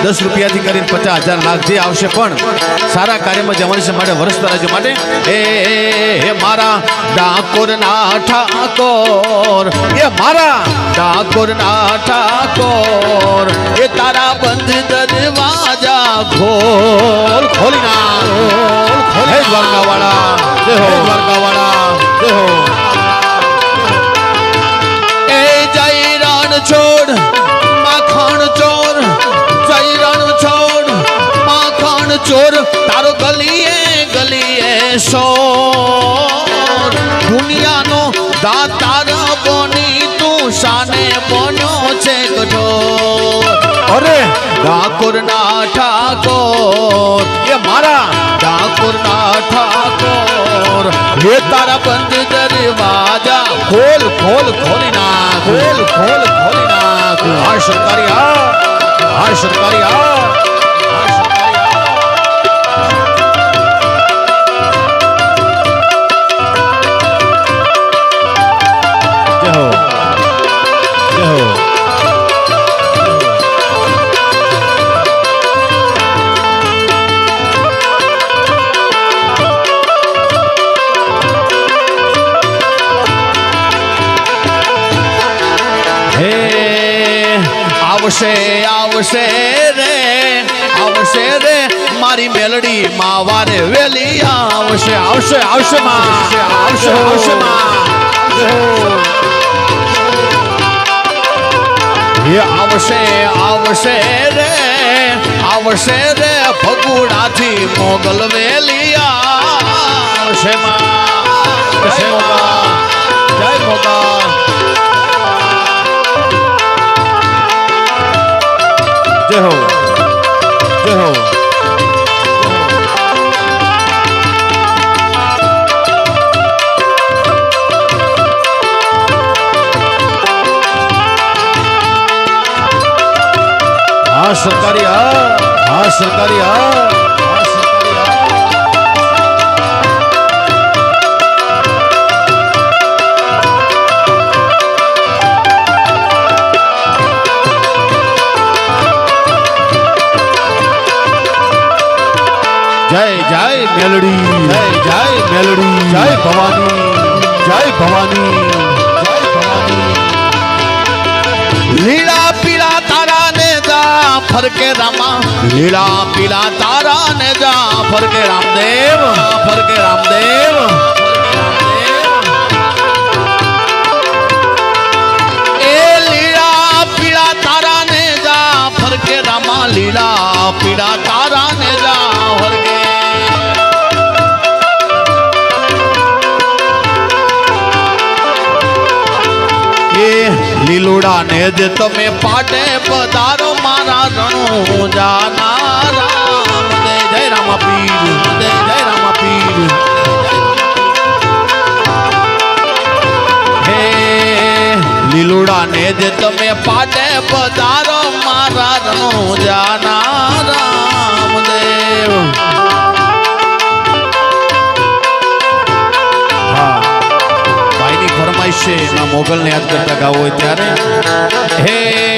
દસ રૂપિયાથી કરીને પચાસ હજાર લાખ જે આવશે પણ સારા કાર્યમાં જવાની છે માટે વર્ષ રાજ્ય માટે એ હે મારા ડાકોરના ઠાકોર એ મારા ડાકોરના ઠાકોર એ તારા બંધ દરવાજા ખોલ ખોલી ના હે દ્વારકાવાળા જય હો દ્વારકાવાળા જય હો એ જય રણ છોડ ચોર તારો ગલીએ ગલીએ સો દુનિયાનો દાતાર બની તું શાને બન્યો છે કઠોર અરે! ડાકોર ના ઠાકોર એ મારા ડાકોર ના ઠાકોર હે તારા બંધ દરવાજા ખોલ ખોલ ખોલી ના ખોલ ખોલ ખોલી ના હા સરકારી હા હા સરકારી હા હા સરકારી આવશે આવશે રે આવશે રે. મારી મેલડી માં વેલી આવશે આવશે આવશે માં, આવશે આવશે માં. આવશે આવશે રે આવશે રે. ભગુડાથી મોગલ વેલી આવશે માં જય મોગલ જય હો જય હો હા સરકારી હા હા સરકારી હા जय जय मेलडी। जय जय मेलडी। जय भवानी। जय भवानी। जय भवानी लीला पीला तारा ने जा फर के रामा। लीला पीला तारा ने जा फर के रामदेव। फर के रामदेव। लीला पीड़ा तारा ने जा हर લીલુડા ને જ તમે પાટે પધારો મારા રણો જાના રામ જય જય રામા પીર જય જય રામા પીર હે લીલુડા ને જ તમે પાટે પધારો મારા રણો જાના છે મોગલને યાદ કરતા ગાવો હોય ત્યારે. હે